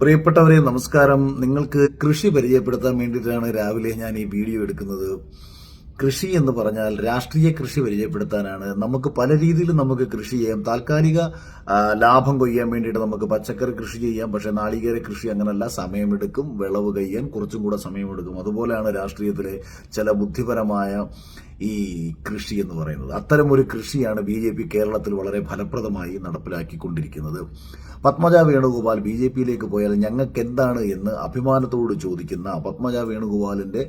പ്രിയപ്പെട്ടവരെ നമസ്കാരം. നിങ്ങൾക്ക് കൃഷി പരിചയപ്പെടുത്താൻ വേണ്ടിയിട്ടാണ് രാവിലെ ഞാൻ ഈ വീഡിയോ എടുക്കുന്നത്. കൃഷി എന്ന് പറഞ്ഞാൽ രാഷ്ട്രീയ കൃഷി പരിചയപ്പെടുത്താനാണ്. നമുക്ക് പല രീതിയിൽ നമുക്ക് കൃഷി ചെയ്യാം. താൽക്കാലിക ലാഭം കൊയ്യാൻ വേണ്ടിയിട്ട് നമുക്ക് പച്ചക്കറി കൃഷി ചെയ്യാം. പക്ഷെ നാളികേര കൃഷി അങ്ങനല്ല. സമയമെടുക്കും വിളവ് കൊയ്യാൻ കുറച്ചും കൂടെ സമയമെടുക്കും. അതുപോലെയാണ് രാഷ്ട്രീയത്തിലെ ചില ബുദ്ധിപരമായ ഈ കൃഷി എന്ന് പറയുന്നത്. അത്തരം ഒരു കൃഷിയാണ് ബി ജെ പി കേരളത്തിൽ വളരെ ഫലപ്രദമായി നടപ്പിലാക്കിക്കൊണ്ടിരിക്കുന്നത്. പത്മജ വേണുഗോപാൽ ബി ജെ പിയിലേക്ക് പോയാൽ ഞങ്ങൾക്ക് എന്താണ് എന്ന് അഭിമാനത്തോട് ചോദിക്കുന്ന പത്മജ വേണുഗോപാലിന്റെ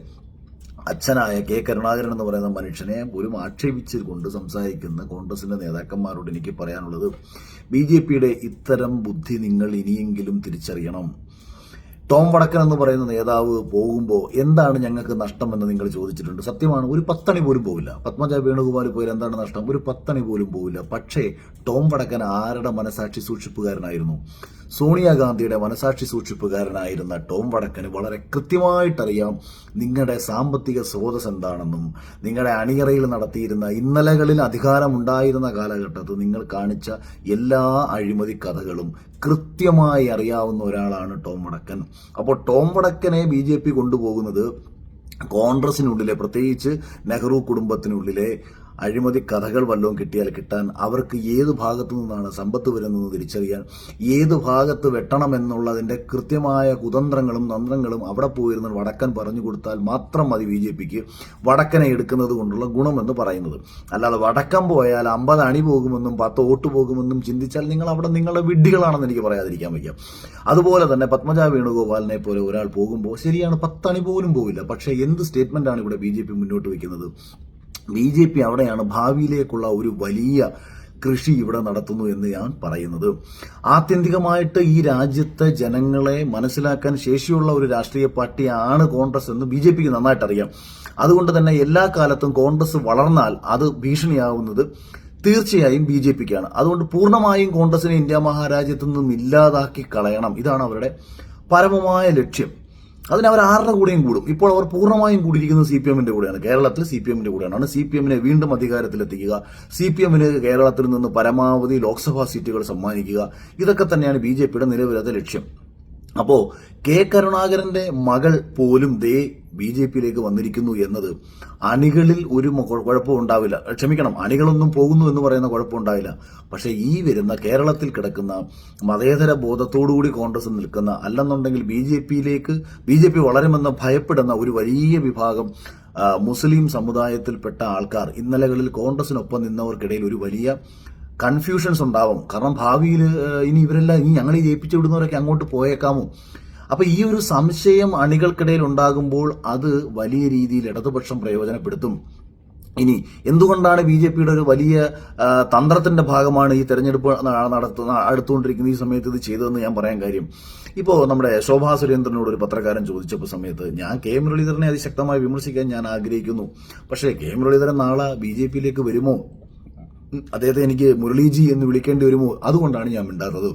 അച്ഛനായ കെ കരുണാകരൻ എന്ന് പറയുന്ന മനുഷ്യനെ പോലും ആക്ഷേപിച്ചുകൊണ്ട് സംസാരിക്കുന്ന കോൺഗ്രസിന്റെ നേതാക്കന്മാരോട് എനിക്ക് പറയാനുള്ളത് ബി ജെ പിയുടെ ഇത്തരം ബുദ്ധി നിങ്ങൾ ഇനിയെങ്കിലും തിരിച്ചറിയണം. ടോം വടക്കൻ എന്ന് പറയുന്ന നേതാവ് പോകുമ്പോൾ എന്താണ് ഞങ്ങൾക്ക് നഷ്ടമെന്ന് നിങ്ങൾ ചോദിച്ചിട്ടുണ്ട്? സത്യമാണ് ഒരു പത്തണി പോലും പോവില്ല. പത്മജ വേണുഗോപാൽ പോയാൽ എന്താണ് നഷ്ടം? ഒരു പത്തണി പോലും പോവില്ല. പക്ഷേ ടോം വടക്കൻ ആരുടെ മനസാക്ഷി സൂക്ഷിപ്പുകാരനായിരുന്നു? സോണിയാഗാന്ധിയുടെ മനസാക്ഷി സൂക്ഷിപ്പുകാരനായിരുന്ന ടോം വടക്കന് വളരെ കൃത്യമായിട്ടറിയാം നിങ്ങളുടെ സാമ്പത്തിക സ്രോതസ് എന്താണെന്നും നിങ്ങളുടെ അണിയറയിൽ നടത്തിയിരുന്ന ഇന്നലകളിൽ അധികാരമുണ്ടായിരുന്ന കാലഘട്ടത്തിൽ നിങ്ങൾ കാണിച്ച എല്ലാ അഴിമതി കഥകളും കൃത്യമായി അറിയാവുന്ന ഒരാളാണ് ടോം വടക്കൻ. അപ്പോൾ ടോം വടക്കനെ ബി ജെ പി കൊണ്ടുപോകുന്നത് കോൺഗ്രസിനുള്ളിലെ പ്രത്യേകിച്ച് നെഹ്റു കുടുംബത്തിനുള്ളിലെ അഴിമതി കഥകൾ വല്ലതും കിട്ടിയാൽ കിട്ടാൻ അവർക്ക് ഏത് ഭാഗത്തു നിന്നാണ് സമ്പത്ത് വരുന്നതെന്ന് തിരിച്ചറിയാൻ ഏത് ഭാഗത്ത് വെട്ടണമെന്നുള്ളതിന്റെ കൃത്യമായ കുതന്ത്രങ്ങളും തന്ത്രങ്ങളും അവിടെ പോയിരുന്ന വടക്കൻ പറഞ്ഞു കൊടുത്താൽ മാത്രം മതി ബി ജെ പിക്ക് വടക്കനെ എടുക്കുന്നത് കൊണ്ടുള്ള ഗുണമെന്ന് പറയുന്നത്. അല്ലാതെ വടക്കം പോയാൽ അമ്പത് അണി പോകുമെന്നും പത്ത് വോട്ട് പോകുമെന്നും ചിന്തിച്ചാൽ നിങ്ങൾ അവിടെ നിങ്ങളുടെ വിഡ്ഢികളാണെന്ന് എനിക്ക് പറയാതിരിക്കാൻ വയ്യ. അതുപോലെ തന്നെ പത്മജ വേണുഗോപാലിനെ പോലെ ഒരാൾ പോകുമ്പോൾ ശരിയാണ് പത്തണി പോലും പോവില്ല. പക്ഷേ എന്ത് സ്റ്റേറ്റ്മെന്റാണ് ഇവിടെ ബി മുന്നോട്ട് വയ്ക്കുന്നത്? ബി ജെ പി അവിടെയാണ് ഭാവിയിലേക്കുള്ള ഒരു വലിയ കൃഷി ഇവിടെ നടത്തുന്നു എന്ന് ഞാൻ പറയുന്നത്. ആത്യന്തികമായിട്ട് ഈ രാജ്യത്തെ ജനങ്ങളെ മനസ്സിലാക്കാൻ ശേഷിയുള്ള ഒരു രാഷ്ട്രീയ പാർട്ടിയാണ് കോൺഗ്രസ് എന്ന് ബി ജെ പിക്ക് നന്നായിട്ട് അറിയാം അതുകൊണ്ട് തന്നെ എല്ലാ കാലത്തും കോൺഗ്രസ് വളർന്നാൽ അത് ഭീഷണിയാവുന്നത് തീർച്ചയായും ബി ജെ പിക്കാണ്. അതുകൊണ്ട് പൂർണമായും കോൺഗ്രസിനെ ഇന്ത്യ മഹാരാജ്യത്തു നിന്നും ഇല്ലാതാക്കി കളയണം. ഇതാണ് അവരുടെ പരമമായ ലക്ഷ്യം. അതിന് അവർ ആരുടെ കൂടെയും കൂടും. ഇപ്പോൾ അവർ പൂർണമായും കൂടിയിരിക്കുന്നത് സി പി എമ്മിന്റെ കൂടെയാണ്. കേരളത്തിൽ സി പി എമ്മിന്റെ കൂടെയാണ്. സി പി എമ്മിനെ വീണ്ടും അധികാരത്തിലെത്തിക്കുക. സി പി എമ്മിന് കേരളത്തിൽ നിന്ന് പരമാവധി ലോക്സഭാ സീറ്റുകൾ സമ്മാനിക്കുക. ഇതൊക്കെ തന്നെയാണ് ബി ജെ പിയുടെ നിലവിലത്തെ ലക്ഷ്യം. അപ്പോ കെ കരുണാകരന്റെ മകൾ പോലും ദേ ബി ജെ പിയിലേക്ക് വന്നിരിക്കുന്നു എന്നത് അണികളിൽ ഒരു കുഴപ്പം ഉണ്ടാവില്ല. ക്ഷമിക്കണം അണികളൊന്നും പോകുന്നു എന്ന് പറയുന്ന കുഴപ്പമുണ്ടാവില്ല പക്ഷേ ഈ വരുന്ന കേരളത്തിൽ കിടക്കുന്ന മതേതര ബോധത്തോടുകൂടി കോൺഗ്രസ് നിൽക്കുന്ന അല്ലെന്നുണ്ടെങ്കിൽ ബി ജെ പിയിലേക്ക് ബി ജെ പി വളരുമെന്ന് ഭയപ്പെടുന്ന ഒരു വലിയ വിഭാഗം മുസ്ലിം സമുദായത്തിൽപ്പെട്ട ആൾക്കാർ ഇന്നലകളിൽ കോൺഗ്രസിനൊപ്പം നിന്നവർക്കിടയിൽ ഒരു വലിയ കൺഫ്യൂഷൻസ് ഉണ്ടാവും. കാരണം ഭാവിയിൽ ഇനി ഇവരെല്ലാം ഇനി ഞങ്ങളെ ജയിപ്പിച്ചു വിടുന്നവരൊക്കെ അങ്ങോട്ട് പോയേക്കാമോ? അപ്പൊ ഈ ഒരു സംശയം അണികൾക്കിടയിൽ ഉണ്ടാകുമ്പോൾ അത് വലിയ രീതിയിൽ ഇടതുപക്ഷം പ്രയോജനപ്പെടുത്തും. ഇനി എന്തുകൊണ്ടാണ് ബി ജെ പിയുടെ ഒരു വലിയ തന്ത്രത്തിന്റെ ഭാഗമാണ് ഈ തെരഞ്ഞെടുപ്പ് നടത്തുന്ന അടുത്തുകൊണ്ടിരിക്കുന്ന ഈ സമയത്ത് ഇത് ചെയ്തതെന്ന് ഞാൻ പറയാൻ കാര്യം. ഇപ്പോൾ നമ്മുടെ ശോഭാ സുരേന്ദ്രനോട് ഒരു പത്രക്കാരൻ ചോദിച്ചപ്പോൾ സമയത്ത് ഞാൻ കെ മുരളീധരനെ അതിശക്തമായി വിമർശിക്കാൻ ഞാൻ ആഗ്രഹിക്കുന്നു. പക്ഷേ കെ മുരളീധരൻ നാളെ ബി ജെ പിയിലേക്ക് വരുമോ? അദ്ദേഹത്തെ എനിക്ക് മുരളീജി എന്ന് വിളിക്കേണ്ടി വരുമോ? അതുകൊണ്ടാണ് ഞാൻ മിണ്ടാത്തത്.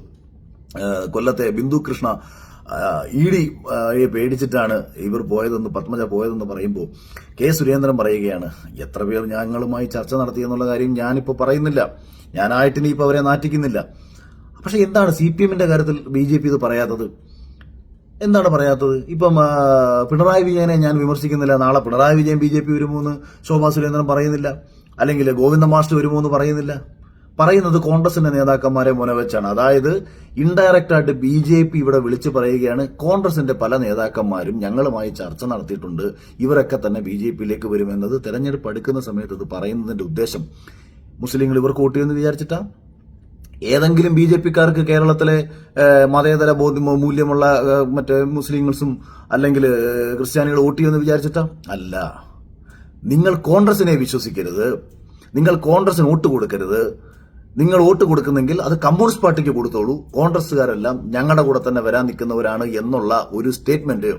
കൊല്ലത്തെ ബിന്ദു കൃഷ്ണ ഇ ഡി പേടിച്ചിട്ടാണ് ഇവർ പോയതെന്ന് പത്മജ പോയതെന്ന് പറയുമ്പോൾ കെ സുരേന്ദ്രൻ പറയുകയാണ് എത്ര പേർ ഞങ്ങളുമായി ചർച്ച നടത്തി എന്നുള്ള കാര്യം ഞാനിപ്പോൾ പറയുന്നില്ല. ഞാനായിട്ട് ഇനിയിപ്പോൾ അവരെ നാറ്റിക്കുന്നില്ല. പക്ഷെ എന്താണ് സി പി എമ്മിന്റെ കാര്യത്തിൽ ബി ജെ പി ഇത് പറയാത്തത്? എന്താണ് പറയാത്തത്? ഇപ്പം പിണറായി വിജയനെ ഞാൻ വിമർശിക്കുന്നില്ല. നാളെ Pinarayi Vijayan B J P വരുമോ എന്ന് ശോഭാ സുരേന്ദ്രൻ പറയുന്നില്ല. അല്ലെങ്കിൽ ഗോവിന്ദ മാസ്റ്റർ വരുമോ എന്ന് പറയുന്നില്ല. പറയുന്നത് കോൺഗ്രസിന്റെ നേതാക്കന്മാരെ മുനവെച്ചാണ് അതായത് ഇൻഡയറക്റ്റ് ആയിട്ട് ബി ജെ പി ഇവിടെ വിളിച്ചു പറയുകയാണ്. കോൺഗ്രസിന്റെ പല നേതാക്കന്മാരും ഞങ്ങളുമായി ചർച്ച നടത്തിയിട്ടുണ്ട്. ഇവരൊക്കെ തന്നെ ബി ജെ പിയിലേക്ക് വരുമെന്നത് തെരഞ്ഞെടുപ്പ് അടുക്കുന്ന സമയത്ത് ഇത് പറയുന്നതിന്റെ ഉദ്ദേശം. മുസ്ലിങ്ങൾ ഇവർക്ക് വോട്ട് ചെയ്യുമെന്ന് വിചാരിച്ചിട്ടാ? ഏതെങ്കിലും ബി ജെ പിക്കാർക്ക് കേരളത്തിലെ മതേതര ബോധ്യ മൂല്യമുള്ള മറ്റേ മുസ്ലിംസും അല്ലെങ്കിൽ ക്രിസ്ത്യാനികൾ വോട്ട് ചെയ്യുമെന്ന് വിചാരിച്ചിട്ടാ? അല്ല. നിങ്ങൾ കോൺഗ്രസിനെ വിശ്വസിക്കരുത്. നിങ്ങൾ കോൺഗ്രസിന് വോട്ട് കൊടുക്കരുത്. നിങ്ങൾ വോട്ട് കൊടുക്കുന്നെങ്കിൽ അത് കമ്മ്യൂണിസ്റ്റ് പാർട്ടിക്ക് കൊടുത്തോളൂ. കോൺഗ്രസ്സുകാരെല്ലാം ഞങ്ങളുടെ കൂടെ തന്നെ വരാൻ നിൽക്കുന്നവരാണ് എന്നുള്ള ഒരു സ്റ്റേറ്റ്മെന്റ്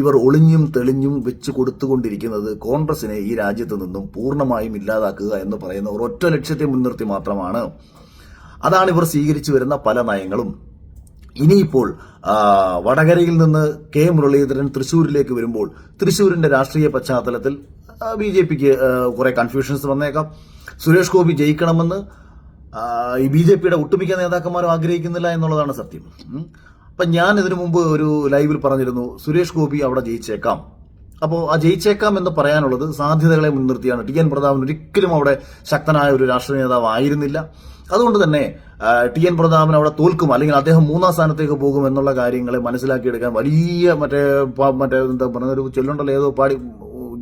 ഇവർ ഒളിഞ്ഞും തെളിഞ്ഞും വെച്ച് കൊടുത്തുകൊണ്ടിരിക്കുന്നത് കോൺഗ്രസിനെ ഈ രാജ്യത്ത് നിന്നും പൂർണമായും ഇല്ലാതാക്കുക എന്ന് പറയുന്ന ഒരൊറ്റ ലക്ഷ്യത്തെ മുൻനിർത്തി മാത്രമാണ്. അതാണ് ഇവർ സ്വീകരിച്ചു വരുന്ന പല നയങ്ങളും. ഇനിയിപ്പോൾ വടകരയിൽ നിന്ന് കെ. മുരളീധരൻ തൃശൂരിലേക്ക് വരുമ്പോൾ തൃശൂരിന്റെ രാഷ്ട്രീയ പശ്ചാത്തലത്തിൽ ബി ജെ പിക്ക് കുറെ കൺഫ്യൂഷൻസ് വന്നേക്കാം. സുരേഷ് ഗോപി ജയിക്കണമെന്ന് ഈ ബി ജെ പിയുടെ ഒട്ടുമിക്ക നേതാക്കന്മാരും ആഗ്രഹിക്കുന്നില്ല എന്നുള്ളതാണ് സത്യം. അപ്പൊ ഞാൻ ഇതിനു മുമ്പ് ഒരു ലൈവിൽ പറഞ്ഞിരുന്നു സുരേഷ് ഗോപി അവിടെ ജയിച്ചേക്കാം. അപ്പോൾ ആ ജയിച്ചേക്കാം എന്ന് പറയാനുള്ളത് സാധ്യതകളെ മുൻനിർത്തിയാണ്. ടി എൻ പ്രതാപൻ ഒരിക്കലും അവിടെ ശക്തനായ ഒരു രാഷ്ട്രീയ നേതാവ് ആയിരുന്നില്ല. അതുകൊണ്ട് തന്നെ ടി എൻ പ്രതാപൻ അവിടെ തോൽക്കും അല്ലെങ്കിൽ അദ്ദേഹം മൂന്നാം സ്ഥാനത്തേക്ക് പോകും എന്നുള്ള കാര്യങ്ങളെ മനസ്സിലാക്കിയെടുക്കാൻ വലിയ മറ്റേ മറ്റേ എന്താ പറയുന്ന ഒരു ചൊല്ലുണ്ടല്ലോ ഏതോ പാടി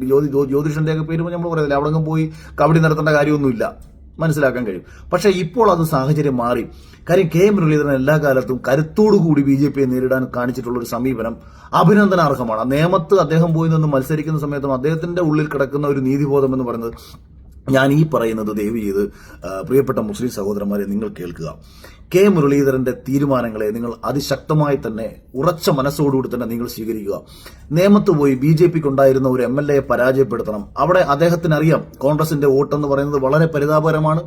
ജ്യോതി ജ്യോതിഷന്റെയൊക്കെ പേര് നമ്മൾ പറയത്തില്ല? അവിടെ പോയി കബഡി നടത്തേണ്ട കാര്യമൊന്നുമില്ല. മനസ്സിലാക്കാൻ കഴിയും. പക്ഷേ ഇപ്പോൾ അത് സാഹചര്യം മാറി. കാര്യം കെ മുരളീധരൻ എല്ലാ കാലത്തും കരുത്തോടുകൂടി ബി ജെ പിയെ നേരിടാൻ കാണിച്ചിട്ടുള്ള ഒരു സമീപനം അഭിനന്ദനാർഹമാണ്. ആ നേമത്ത് അദ്ദേഹം പോയി നിന്ന് മത്സരിക്കുന്ന സമയത്തും അദ്ദേഹത്തിന്റെ ഉള്ളിൽ കിടക്കുന്ന ഒരു നീതിബോധം എന്ന് പറയുന്നത് ഞാൻ ഈ പറയുന്നത് ദയവ് ചെയ്ത് പ്രിയപ്പെട്ട മുസ്ലിം സഹോദരന്മാരെ നിങ്ങൾ കേൾക്കുക. കെ മുരളീധരന്റെ തീരുമാനങ്ങളെ നിങ്ങൾ അതിശക്തമായി തന്നെ ഉറച്ച മനസ്സോടുകൂടി തന്നെ നിങ്ങൾ സ്വീകരിക്കുക. നേമത്ത് പോയി ബി ജെ പിക്ക് ഉണ്ടായിരുന്ന ഒരു എം എൽ എയെ പരാജയപ്പെടുത്തണം. അവിടെ അദ്ദേഹത്തിന് അറിയാം കോൺഗ്രസിന്റെ വോട്ടെന്ന് പറയുന്നത് വളരെ പരിതാപകരമാണ്.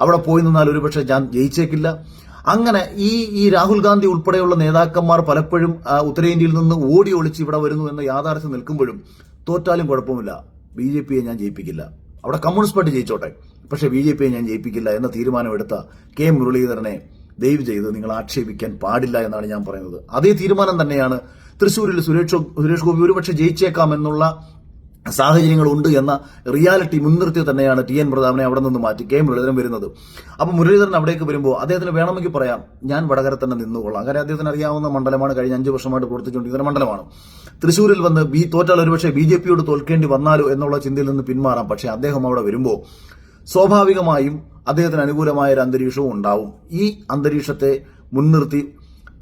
അവിടെ പോയി നിന്നാൽ ഒരുപക്ഷെ ഞാൻ ജയിച്ചേക്കില്ല. അങ്ങനെ ഈ ഈ രാഹുൽ ഗാന്ധി ഉൾപ്പെടെയുള്ള നേതാക്കന്മാർ പലപ്പോഴും ഉത്തരേന്ത്യയിൽ നിന്ന് ഓടി ഒളിച്ച് ഇവിടെ വരുന്നു എന്ന യാഥാർത്ഥ്യം നിൽക്കുമ്പോഴും തോറ്റാലും കുഴപ്പമില്ല. ബി ജെ പിയെ ഞാൻ ജയിപ്പിക്കില്ല. അവിടെ കമ്മ്യൂണിസ്റ്റ് പാർട്ടി ജയിച്ചോട്ടെ. പക്ഷേ ബി ജെ പിയെ ഞാൻ ജയിപ്പിക്കില്ല എന്ന തീരുമാനമെടുത്ത കെ മുരളീധരനെ ദയവ് ചെയ്ത് നിങ്ങൾ ആക്ഷേപിക്കാൻ പാടില്ല എന്നാണ് ഞാൻ പറയുന്നത്. അതേ തീരുമാനം തന്നെയാണ് തൃശ്ശൂരിൽ സുരേഷ് സുരേഷ് ഗോപി ഒരുപക്ഷെ ജയിച്ചേക്കാം എന്നുള്ള സാഹചര്യങ്ങളുണ്ട് എന്ന റിയാലിറ്റി മുൻനിർത്തി തന്നെയാണ് ടി എൻ പ്രതാപനെ അവിടെ നിന്ന് മാറ്റി കെ മുരളീധരൻ വരുന്നത്. അപ്പോൾ മുരളീധരൻ അവിടേക്ക് വരുമ്പോൾ അദ്ദേഹത്തിന് വേണമെങ്കിൽ പറയാം ഞാൻ വടകര തന്നെ നിന്നുകൊള്ളാം. അങ്ങനെ അദ്ദേഹത്തിന് അറിയാവുന്ന മണ്ഡലമാണ് കഴിഞ്ഞ അഞ്ച് വർഷമായിട്ട് പ്രവർത്തിച്ചുകൊണ്ടിരിക്കുന്ന മണ്ഡലമാണ്. തൃശ്ശൂരിൽ വന്ന് ബി തോറ്റാൽ ഒരുപക്ഷെ ബി ജെ പിയോട് തോൽക്കേണ്ടി വന്നാലോ എന്നുള്ള ചിന്തയിൽ നിന്ന് പിന്മാറാം. പക്ഷേ അദ്ദേഹം അവിടെ വരുമ്പോൾ സ്വാഭാവികമായും അദ്ദേഹത്തിന് അനുകൂലമായ ഒരു അന്തരീക്ഷവും ഉണ്ടാവും. ഈ അന്തരീക്ഷത്തെ മുൻനിർത്തി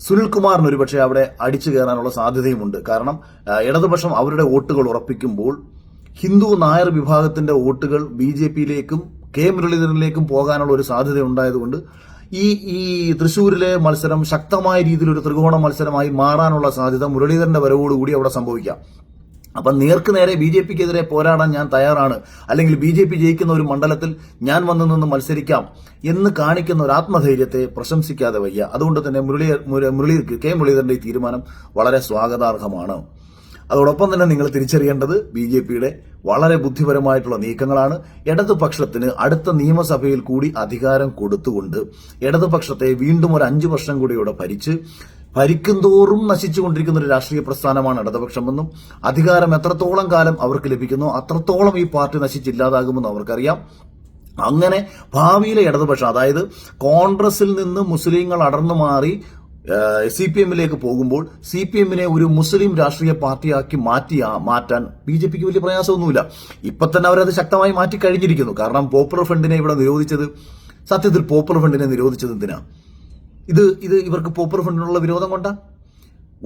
സുനിൽകുമാറിന് ഒരുപക്ഷെ അവിടെ അടിച്ചു കയറാനുള്ള സാധ്യതയുമുണ്ട്. കാരണം ഇടതുപക്ഷം അവരുടെ വോട്ടുകൾ ഉറപ്പിക്കുമ്പോൾ ഹിന്ദു നായർ വിഭാഗത്തിന്റെ വോട്ടുകൾ ബി ജെ പിയിലേക്കും കെ മുരളീധരനിലേക്കും പോകാനുള്ള ഒരു സാധ്യത ഉണ്ടായതുകൊണ്ട് ഈ ഈ തൃശ്ശൂരിലെ മത്സരം ശക്തമായ രീതിയിൽ ഒരു ത്രികോണ മത്സരമായി മാറാനുള്ള സാധ്യത മുരളീധരന്റെ വരവോടുകൂടി അവിടെ സംഭവിക്കാം. അപ്പം നേർക്ക് നേരെ ബി ജെ പിക്കെതിരെ പോരാടാൻ ഞാൻ തയ്യാറാണ്. അല്ലെങ്കിൽ ബി ജെ പി ജയിക്കുന്ന ഒരു മണ്ഡലത്തിൽ ഞാൻ വന്നു നിന്ന് മത്സരിക്കാം എന്ന് കാണിക്കുന്ന ഒരു ആത്മധൈര്യത്തെ പ്രശംസിക്കാതെ വയ്യ. അതുകൊണ്ട് തന്നെ മുരളി മുരളി കെ മുരളീധരന്റെ ഈ തീരുമാനം വളരെ സ്വാഗതാർഹമാണ്. അതോടൊപ്പം തന്നെ നിങ്ങൾ തിരിച്ചറിയേണ്ടത് ബി ജെ പിയുടെ വളരെ ബുദ്ധിപരമായിട്ടുള്ള നീക്കങ്ങളാണ്. ഇടതുപക്ഷത്തിന് അടുത്ത നിയമസഭയിൽ കൂടി അധികാരം കൊടുത്തുകൊണ്ട് ഇടതുപക്ഷത്തെ വീണ്ടും ഒരു അഞ്ചു വർഷം കൂടി ഇവിടെ ഭരിച്ച് ഭരിക്കും തോറും നശിച്ചുകൊണ്ടിരിക്കുന്ന ഒരു രാഷ്ട്രീയ പ്രസ്ഥാനമാണ് ഇടതുപക്ഷമെന്നും അധികാരം എത്രത്തോളം കാലം അവർക്ക് ലഭിക്കുന്നു അത്രത്തോളം ഈ പാർട്ടി നശിച്ചില്ലാതാകുമെന്ന് അവർക്കറിയാം. അങ്ങനെ ഭാവിയിലെ ഇടതുപക്ഷം അതായത് കോൺഗ്രസിൽ നിന്ന് മുസ്ലിങ്ങൾ അടർന്നു മാറി സി പി എമ്മിലേക്ക് പോകുമ്പോൾ സി പി എമ്മിനെ ഒരു മുസ്ലിം രാഷ്ട്രീയ പാർട്ടിയാക്കി മാറ്റി മാറ്റാൻ ബി ജെ പിക്ക് വലിയ പ്രയാസമൊന്നുമില്ല. ഇപ്പൊ തന്നെ അവരത് ശക്തമായി മാറ്റി കഴിഞ്ഞിരിക്കുന്നു. കാരണം പോപ്പുലർ ഫ്രണ്ടിനെ ഇവിടെ നിരോധിച്ചത് സത്യത്തിൽ പോപ്പുലർ ഫ്രണ്ടിനെ നിരോധിച്ചത് എന്തിനാ? ഇത് ഇത് ഇവർക്ക് പോപ്പുലർ ഫ്രണ്ടിനുള്ള വിരോധം കൊണ്ട?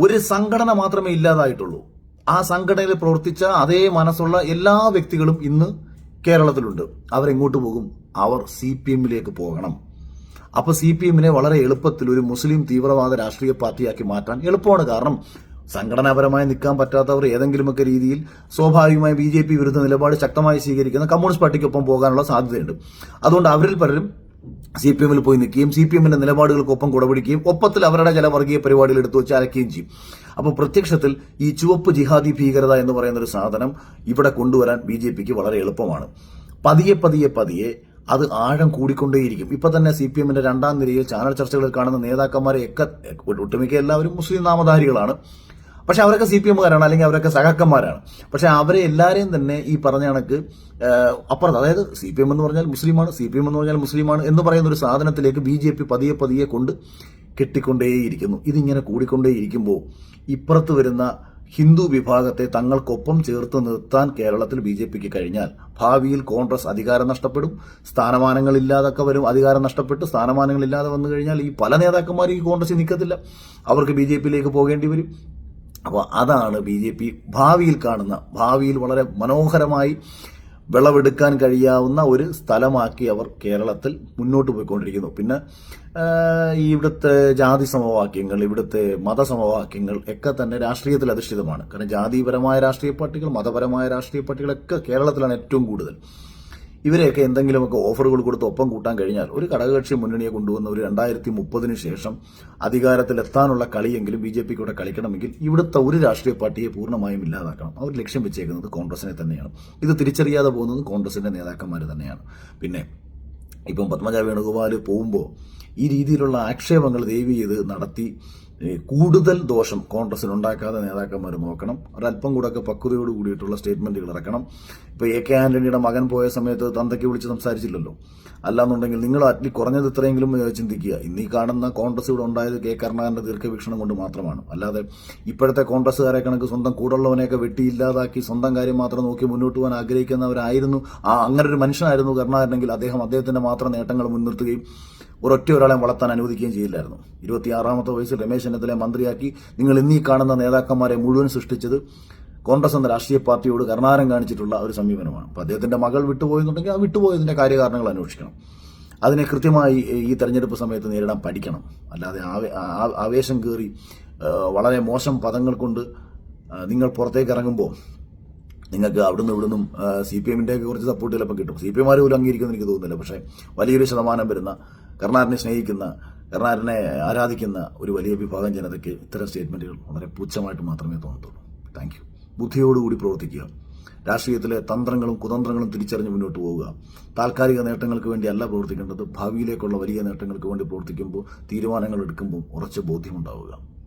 ഒരു സംഘടന മാത്രമേ ഇല്ലാതായിട്ടുള്ളൂ. ആ സംഘടനയിൽ പ്രവർത്തിച്ച അതേ മനസ്സുള്ള എല്ലാ വ്യക്തികളും ഇന്ന് കേരളത്തിലുണ്ട്. അവരെങ്ങോട്ട് പോകും? അവർ സി പി എമ്മിലേക്ക് പോകണം. അപ്പൊ സി പി എമ്മിനെ വളരെ എളുപ്പത്തിൽ ഒരു മുസ്ലിം തീവ്രവാദ രാഷ്ട്രീയ പാർട്ടിയാക്കി മാറ്റാൻ എളുപ്പമാണ്. കാരണം സംഘടനാപരമായി നിൽക്കാൻ പറ്റാത്തവർ ഏതെങ്കിലുമൊക്കെ രീതിയിൽ സ്വാഭാവികമായി ബി ജെ പി വിരുദ്ധ നിലപാട് ശക്തമായി സ്വീകരിക്കുന്ന കമ്മ്യൂണിസ്റ്റ് പാർട്ടിക്കൊപ്പം പോകാനുള്ള സാധ്യതയുണ്ട്. അതുകൊണ്ട് അവരിൽ പലരും സി പി എമ്മിൽ പോയി നിൽക്കുകയും സി പി എമ്മിന്റെ നിലപാടുകൾക്കൊപ്പം കുടപിടിക്കുകയും ഒപ്പത്തിൽ അവരുടെ ചില വർഗീയ പരിപാടികൾ എടുത്തു വെച്ച് അരക്കുകയും ചെയ്യും. അപ്പോൾ പ്രത്യക്ഷത്തിൽ ഈ ചുവപ്പ് ജിഹാദി ഭീകരത എന്ന് പറയുന്ന ഒരു സാധനം ഇവിടെ കൊണ്ടുവരാൻ ബി വളരെ എളുപ്പമാണ്. പതിയെ പതിയെ പതിയെ അത് ആഴം കൂടിക്കൊണ്ടേയിരിക്കും. ഇപ്പൊ തന്നെ സി പി എമ്മിന്റെ രണ്ടാം നിരയിൽ ചാനൽ ചർച്ചകളിൽ കാണുന്ന നേതാക്കന്മാരെ ഒക്കെ ഒട്ടുമിക്ക എല്ലാവരും മുസ്ലിം നാമധാരികളാണ്. പക്ഷെ അവരൊക്കെ സി പി എമ്മുകാരാണ് അല്ലെങ്കിൽ അവരൊക്കെ സഹാക്കന്മാരാണ് പക്ഷെ അവരെ എല്ലാവരെയും തന്നെ ഈ പറഞ്ഞ കണക്ക് അപ്പുറത്ത് അതായത് സി പി എം എന്ന് പറഞ്ഞാൽ മുസ്ലിമാണ് സി പി എം എന്ന് പറഞ്ഞാൽ മുസ്ലിമാണ് എന്ന് പറയുന്ന ഒരു സാധനത്തിലേക്ക് ബി ജെ പി പതിയെ പതിയെ കൊണ്ട് കെട്ടിക്കൊണ്ടേയിരിക്കുന്നു. ഇതിങ്ങനെ കൂടിക്കൊണ്ടേയിരിക്കുമ്പോൾ ഇപ്പുറത്ത് വരുന്ന ഹിന്ദു വിഭാഗത്തെ തങ്ങൾക്കൊപ്പം ചേർത്ത് നിർത്താൻ കേരളത്തിൽ ബി ജെ പിക്ക് കഴിഞ്ഞാൽ ഭാവിയിൽ കോൺഗ്രസ് അധികാരം നഷ്ടപ്പെടും സ്ഥാനമാനങ്ങളില്ലാതൊക്കെ വരും അധികാരം നഷ്ടപ്പെട്ട് സ്ഥാനമാനങ്ങളില്ലാതെ വന്നു കഴിഞ്ഞാൽ ഈ പല നേതാക്കന്മാരും ഈ കോൺഗ്രസിൽ നിൽക്കത്തില്ല. അവർക്ക് ബി ജെ പിയിലേക്ക് പോകേണ്ടി വരും. അപ്പോൾ അതാണ് ബി ജെ പി ഭാവിയിൽ കാണുന്ന ഭാവിയിൽ വളരെ മനോഹരമായി വിളവെടുക്കാൻ കഴിയാവുന്ന ഒരു സ്ഥലമാക്കി അവർ കേരളത്തിൽ മുന്നോട്ട് പോയിക്കൊണ്ടിരിക്കുന്നു. പിന്നെ ഇവിടുത്തെ ജാതി സമവാക്യങ്ങൾ ഇവിടുത്തെ മതസമവാക്യങ്ങൾ ഒക്കെ തന്നെ രാഷ്ട്രീയത്തിൽ അധിഷ്ഠിതമാണ്. കാരണം ജാതിപരമായ രാഷ്ട്രീയ പാർട്ടികൾ മതപരമായ രാഷ്ട്രീയ പാർട്ടികളൊക്കെ കേരളത്തിലാണ് ഏറ്റവും കൂടുതൽ. ഇവരെയൊക്കെ എന്തെങ്കിലുമൊക്കെ ഓഫറുകൾ കൊടുത്ത് ഒപ്പം കൂട്ടാൻ കഴിഞ്ഞാൽ ഒരു ഘടകകക്ഷി മുന്നണിയെ കൊണ്ടുവന്ന ഒരു രണ്ടായിരത്തി മുപ്പതിന് ശേഷം അധികാരത്തിലെത്താനുള്ള കളിയെങ്കിലും ബി ജെ പിക്ക് ഇവിടെ കളിക്കണമെങ്കിൽ ഇവിടുത്തെ ഒരു രാഷ്ട്രീയ പാർട്ടിയെ പൂർണമായും ഇല്ലാതാക്കണം. അവർ ലക്ഷ്യം വെച്ചേക്കുന്നത് കോൺഗ്രസിനെ തന്നെയാണ്. ഇത് തിരിച്ചറിയാതെ പോകുന്നത് കോൺഗ്രസിന്റെ നേതാക്കന്മാർ തന്നെയാണ്. പിന്നെ ഇപ്പം പത്മജ വേണുഗോപാൽ പോകുമ്പോൾ ഈ രീതിയിലുള്ള ആക്ഷേപങ്ങൾ ദയവ് ചെയ്ത് നടത്തി കൂടുതൽ ദോഷം കോൺഗ്രസിന് ഉണ്ടാക്കാതെ നേതാക്കന്മാർ നോക്കണം ഒരല്പം കൂടെയൊക്കെ പക്വതയോട് കൂടിയിട്ടുള്ള സ്റ്റേറ്റ്മെന്റുകൾ ഇറക്കണം. ഇപ്പൊ എ കെ ആന്റണിയുടെ മകൻ പോയ സമയത്ത് തന്തയ്ക്ക് വിളിച്ച് സംസാരിച്ചില്ലല്ലോ. അല്ലാന്നുണ്ടെങ്കിൽ നിങ്ങൾ അറ്റ്ലി കുറഞ്ഞത് ഇത്രയെങ്കിലും ചിന്തിക്കുക. ഇന്ന് കാണുന്ന കോൺഗ്രസ് ഇവിടെ ഉണ്ടായത് കെ കരുണാകരന്റെ ദീർഘവീക്ഷണം കൊണ്ട് മാത്രമാണ്. അല്ലാതെ ഇപ്പോഴത്തെ കോൺഗ്രസ്സുകാരെ കണക്ക് സ്വന്തം കൂടുള്ളവനെയൊക്കെ വെട്ടി ഇല്ലാതാക്കി സ്വന്തം കാര്യം മാത്രം നോക്കി മുന്നോട്ട് പോകാൻ ആഗ്രഹിക്കുന്നവരായിരുന്നു. ആ അങ്ങനെ ഒരു മനുഷ്യനായിരുന്നു കരുണാകരനെങ്കിൽ അദ്ദേഹം അദ്ദേഹത്തിന്റെ മാത്രം നേട്ടങ്ങൾ മുൻനിർത്തുകയും ഒരൊറ്റ ഒരാളെ വളർത്താൻ അനുവദിക്കുകയും ചെയ്യില്ലായിരുന്നു ഇരുപത്തിയാറാമത്തെ വയസ്സിൽ രമേശ് ചെന്നിത്തലയെ മന്ത്രിയാക്കി നിങ്ങൾ ഇന്നീ കാണുന്ന നേതാക്കന്മാരെ മുഴുവൻ സൃഷ്ടിച്ചത് കോൺഗ്രസ് എന്ന രാഷ്ട്രീയ പാർട്ടിയോട് കരുണാകരൻ കാണിച്ചിട്ടുള്ള ഒരു സമീപനമാണ്. അപ്പോൾ അദ്ദേഹത്തിന്റെ മകൾ വിട്ടുപോയെന്നുണ്ടെങ്കിൽ ആ വിട്ടുപോയതിന്റെ കാര്യകാരണങ്ങൾ അന്വേഷിക്കണം. അതിനെ കൃത്യമായി ഈ തെരഞ്ഞെടുപ്പ് സമയത്ത് നേരിടാൻ പഠിക്കണം. അല്ലാതെ ആവേശം കയറി വളരെ മോശം പദങ്ങൾ കൊണ്ട് നിങ്ങൾ പുറത്തേക്ക് ഇറങ്ങുമ്പോൾ നിങ്ങൾക്ക് അവിടുന്ന് ഇവിടുന്നും സി പി എമ്മിന്റെ കുറച്ച് സപ്പോർട്ട് ചിലപ്പോൾ കിട്ടും. സി പി എമാർ പോലും അംഗീകരിക്കുമെന്ന് എനിക്ക് തോന്നുന്നില്ല. പക്ഷേ വലിയൊരു ശതമാനം വരുന്ന കർണാടനെ സ്നേഹിക്കുന്ന കർണാടനെ ആരാധിക്കുന്ന ഒരു വലിയ വിഭാഗം ജനതയ്ക്ക് ഇത്തരം സ്റ്റേറ്റ്മെന്റുകൾ വളരെ പുച്ഛമായിട്ട് മാത്രമേ തോന്നത്തുള്ളൂ. താങ്ക് യു ബുദ്ധിയോടുകൂടി പ്രവർത്തിക്കുക. രാഷ്ട്രീയത്തിലെ തന്ത്രങ്ങളും കുതന്ത്രങ്ങളും തിരിച്ചറിഞ്ഞ് മുന്നോട്ട് പോവുക. താൽക്കാലിക നേട്ടങ്ങൾക്ക് വേണ്ടി അല്ല പ്രവർത്തിക്കേണ്ടത്. ഭാവിയിലേക്കുള്ള വലിയ നേട്ടങ്ങൾക്ക് വേണ്ടി പ്രവർത്തിക്കുമ്പോൾ തീരുമാനങ്ങൾ എടുക്കുമ്പോൾ ഉറച്ച ബോധ്യമുണ്ടാവുക